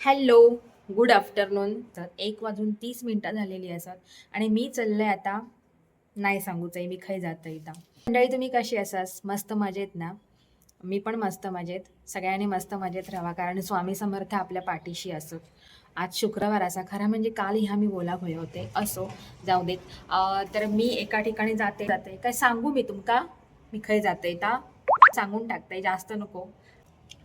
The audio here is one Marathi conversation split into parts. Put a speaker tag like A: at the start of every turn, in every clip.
A: Hello good afternoon. तर एक वाजून तीस मिनटं झालेली असत आणि मी चालले आता नाही सांगूच आहे मी खाई जातं इथं. मंडळी तुम्ही कशी असास? मस्त मजेत ना? मी पण मस्त मजेत. सगळ्यांनी मस्त मजेत राहा कारण स्वामी समर्थ आपल्या पाठीशी असत आज शुक्रवार असा खरा म्हणजे काल ह्या मी बोला होय होते. असो जाऊ देत. तर मी एका ठिकाणी जाते जाते. काय सांगू मी तुमका? मी खय जाते ता सांगून टाकते जास्त नको.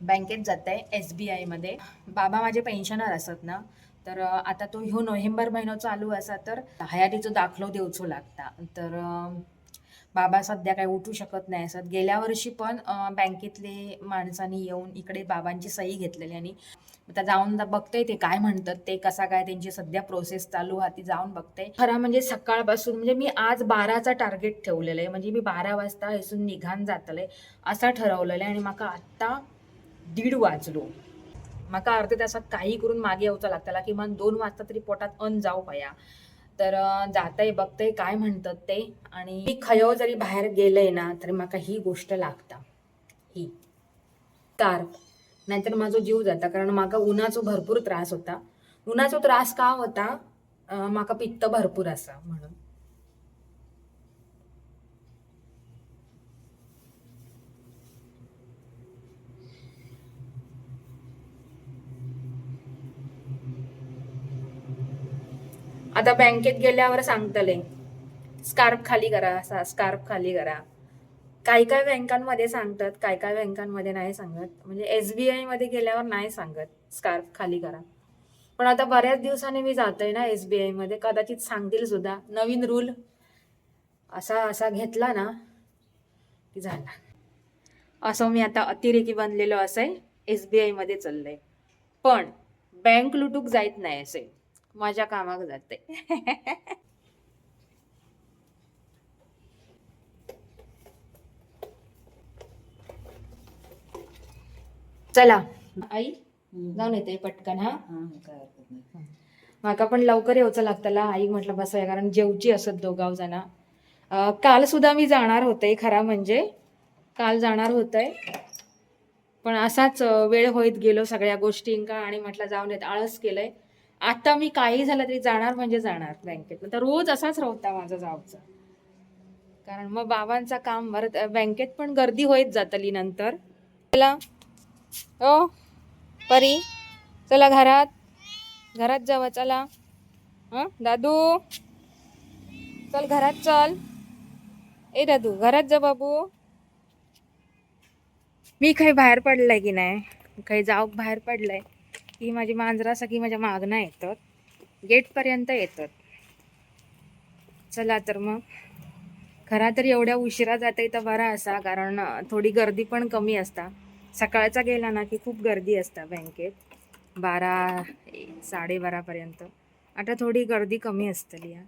A: बँकेत जात आहे एस बी आयमध्ये बाबा माझे पेन्शनर असत ना तर आता तो ह्यो नोव्हेंबर महिनो चालू असा तर हयातीचो दाखलो देवचो लागता. तर बाबा सध्या काही उठू शकत नाही असत. गेल्या वर्षी पण बँकेतले माणसांनी येऊन इकडे बाबांची सही घेतलेली आणि आता जाऊन दा- बघते ते काय म्हणतात ते कसा काय त्यांची सध्या प्रोसेस चालू हा ती जाऊन बघते खरं म्हणजे सकाळपासून म्हणजे मी आज बाराचा टार्गेट ठेवलेलं आहे. म्हणजे मी बारा वाजता हेसून निघान जातले असं ठरवलेलं आहे आणि माका आत्ता दीड वाजलो. म्हाका अर्ध्या तासात काही करून मागे येवचं लागताला किमान दोन वाजता तरी पोटात अन्न जाऊ पया. तर अं, जातंय बघतंय काय म्हणतात ते. आणि मी खयो जरी बाहेर गेलंय ना तरी म्हाका ही गोष्ट लागता. ही. तार. नाहीतर माझा जीव जाता कारण म्हाका उन्हाचो भरपूर त्रास होता. उन्हाचो त्रास का होता? म्हाका पित्त भरपूर असा म्हणून. आता बँकेत गेल्यावर सांगतले स्कार्फ खाली करा असा स्कार्फ खाली करा. काही काही बँकांमध्ये सांगतात काय काय बँकांमध्ये नाही सांगत. म्हणजे एस बी आयमध्ये गेल्यावर नाही सांगत. स्कार्फ खाली करा. पण आता बऱ्याच दिवसांनी मी जातोय ना एस बी आयमध्ये कदाचित सांगतील सुद्धा. नवीन रूल असा असा घेतला ना की झाला. असं मी आता अतिरेकी बनलेलो असं एस बी मध्ये चाललंय. पण बँक लुटूक जायत नाही असे. माझ्या कामाक जाते. चला. आई जाऊन येते पटकन हा? माका पण लवकर येऊचं लागतला आई म्हटलं बसूया कारण जेवची असत दोघाव जणा. काल सुद्धा मी जाणार होते खरा म्हणजे. काल जाणार होतंय पण असाच वेळ होईत गेलो सगळ्या गोष्टींका आणि म्हटलं जाऊन येत आळस केलंय. आता मी काही झालं तरी जाणार म्हणजे जाणार बँकेत. तर रोज असाच राहता माझा जावचा. कारण मग बाबांचा काम भरत बँकेत पण गर्दी होत जातली नंतर. चला. ओ परी. चला घरात. घरात जावं चला. हं? दादू. चल घरात चल. ए दादू घरात जा बाबू. मी काही बाहेर पडलाय की नाही? काही जाऊ बाहेर पडलाय. की माझी मांजरा सगळी माझ्या मागणं येतात. गेटपर्यंत येतात. चला तर मग. खरा तर एवढ्या उशिरा जाते तर बरा असा कारण थोडी गर्दी पण कमी असता. सकाळचा गेला ना की खूप गर्दी असता बँकेत. बारा साडेबारापर्यंत आता थोडी गर्दी कमी असतली हा.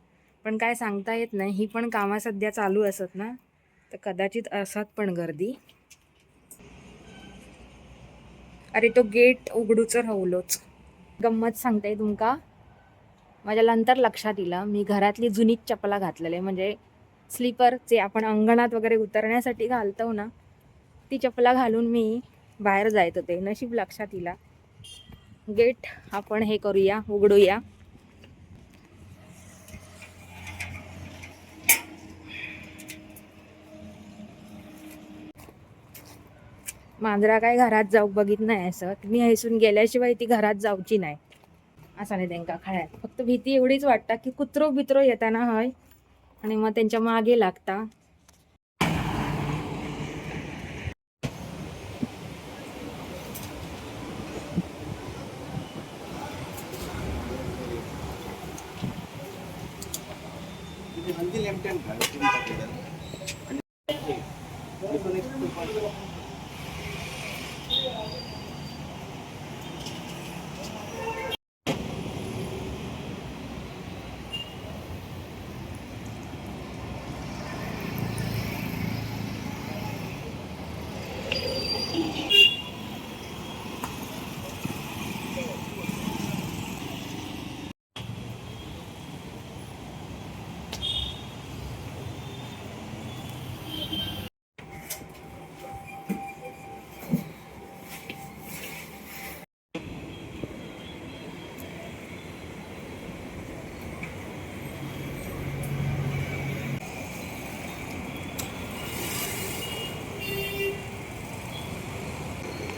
A: पण काय सांगता येत नाही. ही पण कामं सध्या चालू असत ना. तर कदाचित असत पण गर्दी. अरे तो गेट उघडूच रावलोच गंमत सांगते तुमका. माझ्या नंतर लक्षात येईल मी घरातली जुनीच चपला घातलेले म्हणजे स्लीपर जे आपण अंगणात वगैरे उतरण्यासाठी घालतो ना ती चपला घालून मी बाहेर जायत होते. नशीब लक्षात येईल. गेट आपण हे करूया उघडूया. मांजरा काय घरात जाऊ बघित नाही असं. मी हैसून गेल्याशिवाय ती घरात जाऊची नाही. असं नाही त्यांना खळ्यात. फक्त भीती एवढीच वाटता की कुत्रो बित्रो येताना हय. आणि मग त्यांच्या मागे लागता.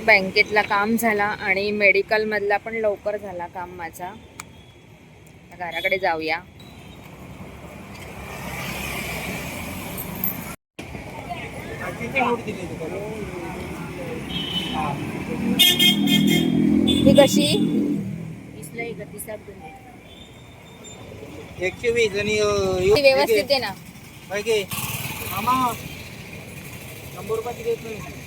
A: बँकेतला काम झाला आणि मेडिकलमधला पण लवकर झाला काम माझा. घराकडे जाऊया. ही कशी?
B: एकशे वीस आणि
A: ती व्यवस्थित आहे ना.
B: काय घे मामा शंभर रुपयाची देत नाही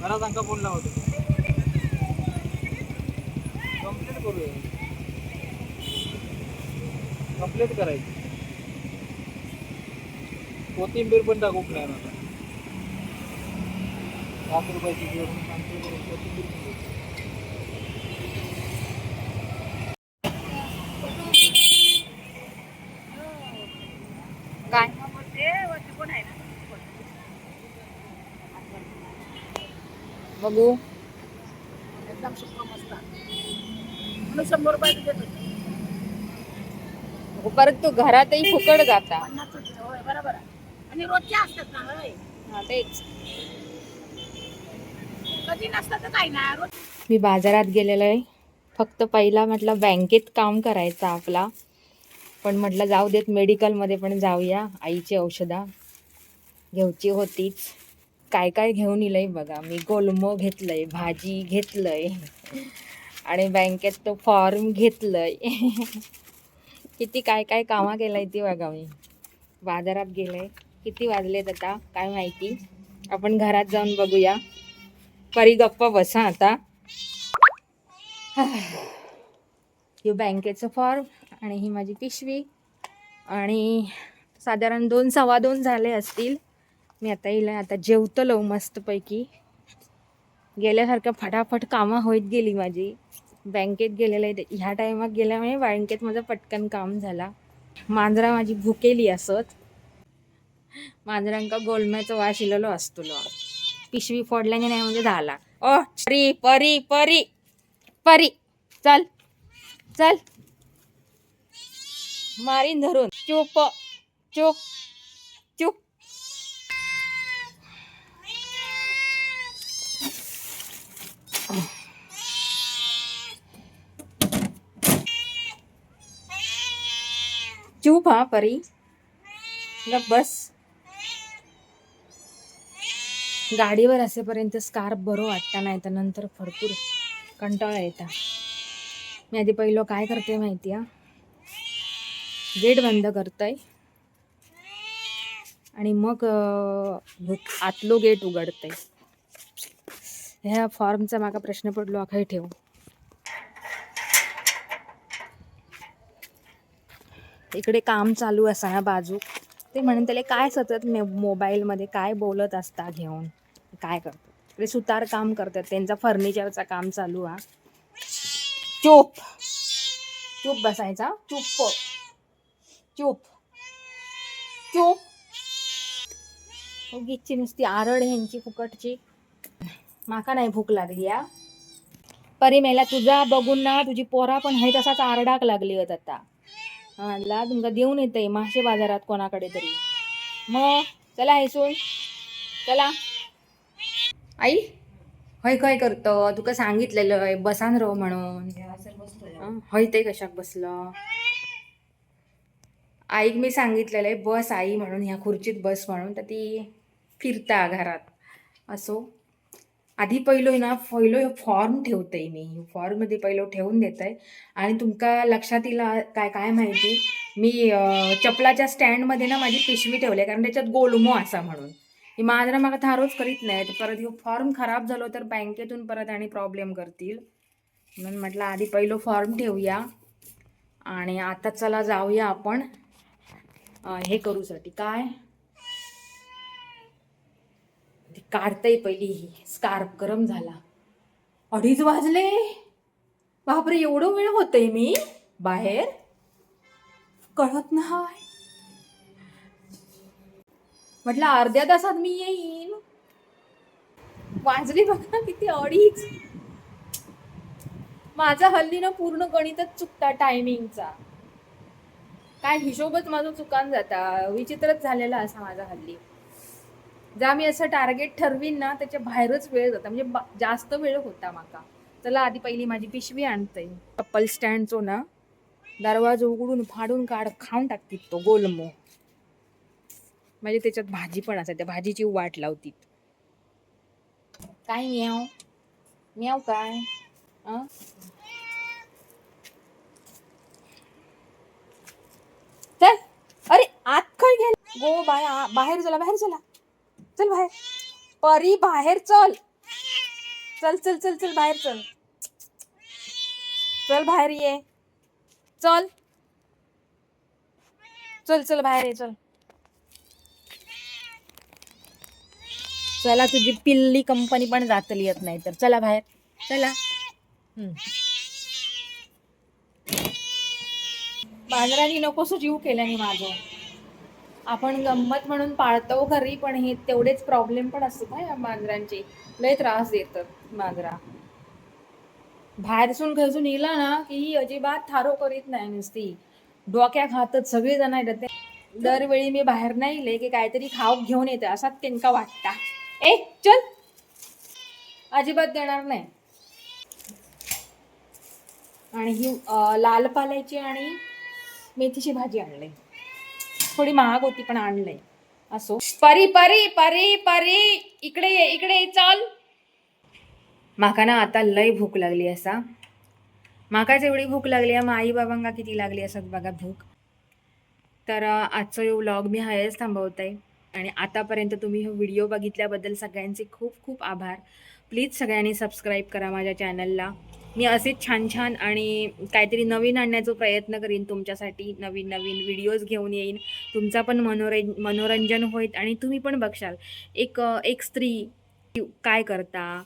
B: जरा सांगा फोन लावतो कंप्लीट करूया. कंप्लीट करायची. कोथिंबीर पण टाकू प्लॅन आता. पाच रुपयाची घेऊन कोथिंबीर पण
A: बघू.
C: एकदम सुका मस्त म्हणून शंभर देत होते.
A: परत तू घरातही फुकट जाता.
C: पन्नास होते. होय बरोबर आहे. आणि रोजच्या असतात ना होय.
A: हा, तेच.
C: कधी नसतं तर काही नाही रोज
A: मी बाजारात गेलेलो आहे फक्त पहिला म्हटलं बँकेत काम करायचं आपला. पण म्हटलं जाऊ देत मेडिकलमध्ये पण जाऊया. आईची औषधा. घ्यायची होतीच. काय काय घेऊन येलंय बघा. मी गोलमो घेतलंय भाजी घेतलंय. आणि बँकेत तो फॉर्म घेतलंय. किती काय काय कामा केलंय ती बघा मी. बाजारात गेलंय किती वाजलेत आता? काय माहिती? आपण घरात जाऊन बघूया. परी गप्पा बसा आता. हे बँकेचं फॉर्म आणि ही माझी पिशवी. आणि साधारण दोन सव्वा दोन झाले असतील. मी आता येईल आता जेवतलो मस्तपैकी. गेल्यासारखं फटाफट कामं होत गेली माझी. बँकेत गेलेलं आहे. ह्या टायमात गेल्यामुळे बँकेत माझं पटकन काम झाला. मांजरा माझी भुकेली असत. मांजरांका गोलम्याचं वास इलेलो असतो पिशवी फोडल्याने नाही म्हणजे झाला. ओ परी परी परी परी. चल चल. मारीन धरून. चोप चोप. चुप हा परी गप बस। गाडीवर असेपर्यंत स्कार्फ बरो वाटता नाही तर नंतर भरपूर कंटाळा येता. मी आधी पहिलं काय करते माहिती आहे? गेट बंद करतय. आणि मग आतलो गेट उघडतय. ह्या फॉर्मचा माका प्रश्न पडलो काही ठेव. इकडे काम चालू असा बाजू. ते म्हणून त्याला काय सतत मोबाईलमध्ये काय बोलत असता घेऊन? काय करतो? इकडे सुतार काम करतात. त्यांचा फर्निचरचा काम चालू हा. चूप. चूप बसायचा. चुप हो. चूप. चूप. उगीची नुसती आरड ह्यांची फुकटची. माका नाही भूक लागली या परिमेला तुझा बघून ना तुझी पोरा पण हे तसाच आरडाक लागली होत आता म्हणला तुमका देऊन येते मासे बाजारात कोणाकडे तरी. मग चला हैसून चला. आई? हय खय करतो? तुका सांगितलेलं आहे बसान रो म्हणून. हय ते कशाक बसलं? आईक मी सांगितलेलं आहे बस आई म्हणून ह्या खुर्चीत बस म्हणून तर ती फिरता घरात. असो. आधी पहिलो ना पहिलो फॉर्म ठेवते मी. फॉर्ममध्ये पहिलो ठेवून देत आहे आणि तुमका लक्षात येईल काय काय माहिती? मी चपलाच्या स्टँडमध्ये ना माझी पिशवी ठेवली कारण त्याच्यात गोलमो असा म्हणून. ही माझ्या मला थारोच करीत नाही तर परत ह्यो फॉर्म खराब झालो तर बँकेतून परत आणि प्रॉब्लेम करतील. म्हणून म्हटलं आधी पहिलो फॉर्म ठेवूया. आणि आता चला जाऊया आपण हे करूसाठी. काय? ती काढताय पहिली ही. स्कार्फ गरम झाला. अडीच वाजले. बापरे एवढं वेळ होतंय मी? बाहेर? कळत नाही. म्हटलं अर्ध्या तासात मी येईन. वाजले बघा किती अडीच. माझा हल्ली ना पूर्ण गणितच चुकता टायमिंगचा काय हिशोबच माझा चुकान जाता. विचित्रच झालेला असा माझा हल्ली. जा मी असं टार्गेट ठरवीन ना त्याच्या बाहेरच वेळ जाता. म्हणजे जास्त वेळ होता माका. चला आधी पहिली माझी पिशवी आणते. चप्पल स्टँडचो ना दरवाजा उघडून फाडून काढ खाऊन टाकतील तो गोलमो. म्हणजे त्याच्यात भाजी पण असते त्या भाजीची वाट लावतीत काय म्याव? म्याव काय? अं? चल. अरे आत काय गेल गो बाया बाहेर चला बाहेर चला. चल बाहेर. परी बाहेर चल. चल चल चल चल बाहेर चल. चल बाहेर ये. चल. चल चल बाहेर ये चल. चला तुझी पिल्ली कंपनी पण जातली येत नाही तर चला बाहेर. चला. हम्म. बांद्रानी नकोस जीव केल्याने माझं. आपण गंमत म्हणून पाळतो घरी पण हे तेवढेच प्रॉब्लेम पण असतात ना या मांजरांचे. लय त्रास देतात मांजरा. बाहेरसून घरसून येला ना की ही अजिबात थारो करीत नाही नुसती. डोक्या खातच सगळेजण येतात ते दरवेळी मी बाहेर नाही इले की काहीतरी खाऊ घेऊन येते असा त्यांका वाटता. ए चल. अजिबात देणार नाही. आणि ही लाल पाल्याची आणि मेथीची भाजी आणली. थोडी महाग होती पण आणलंय. असो. परी परी परी परी. इकडे ये इकडे ये, चल. माका ना आता लय भूक लागली असा. माकाच एवढी भूक लागली आहे मग आई बाबांका किती लागली असत बघा भूक. तर आजचं आजचा यो व्लॉग मी हायच थांबवत आहे आणि आतापर्यंत तुम्ही हा व्हिडिओ बघितल्याबद्दल सगळ्यांचे खूप खूप आभार. प्लीज सगळ्यांनी सबस्क्राईब करा माझ्या चॅनलला मी असेच छान छान आणि काहीतरी नवीन आणण्याचा प्रयत्न करीन. तुमच्यासाठी नवीन नवीन व्हिडिओज घेऊन येईन. तुमचा पण मनोरं मनोरंजन होईल आणि तुम्ही पण बघशाल. एक एक स्त्री काय करता?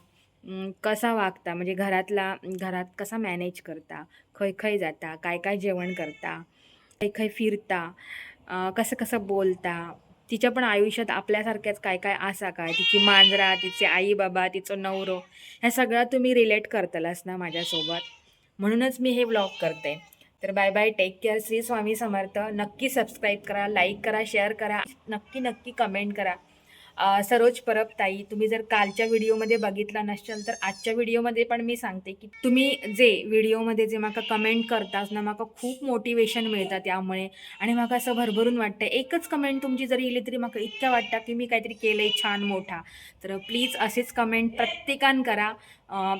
A: कसा वागता? म्हणजे घरातला घरात कसा मॅनेज करता? खय खय जाता? काय काय जेवण करता? खय खय फिरता? कसं कसं बोलता? तिच्या पण आयुष्यात आपल्यासारख्याच काय काय आसा काय तिची मांजरा तिचे आई बाबा तिचं नवरो ह्या सगळ्या तुम्ही रिलेट करतलास ना माझ्यासोबत? म्हणूनच मी हे ब्लॉग करते. तर bye bye take care Shri Swami Samarth. नक्की सबस्क्राईब करा लाईक करा शेअर करा. नक्की नक्की कमेंट करा. सरोज परब ताई तुम्ही जर कालच्या व्हिडिओमध्ये बघितला नसेल तर आजच्या व्हिडिओमध्ये पण मी सांगते की तुम्ही जे व्हिडिओमध्ये जे माका कमेंट करतास ना माका खूप मोटिवेशन मिळतं त्यामुळे. आणि माका असं भरभरून वाटतं एकच कमेंट तुमची जरी येली तरी माका इतकं वाटतं की मी काहीतरी केलंय छान मोठा. तर प्लीज असेच कमेंट प्रत्येकान करा.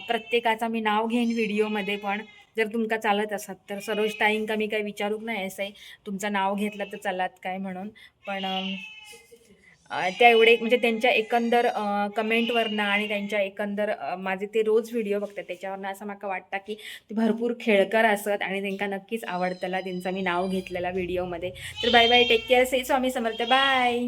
A: प्रत्येकाचा मी नाव घेईन व्हिडिओमध्ये पण. जर तुमका चालत असत तर सरोज ताईंका मी काही विचारूक नाही असं आहे. तुमचं नाव घेतलं तर चालात काय म्हणून. पण त्या एवढे म्हणजे त्यांच्या एकंदर कमेंटवरनं आणि त्यांच्या एकंदर माझे ते रोज व्हिडिओ बघतात. त्याच्यावरनं असं मला वाटतं की ते भरपूर खेळकर असत आणि त्यांना नक्कीच आवडतला. त्यांचं मी नाव घेतलेला व्हिडिओमध्ये. तर बाय बाय. Take care. से स्वामी समर्थ. बाय.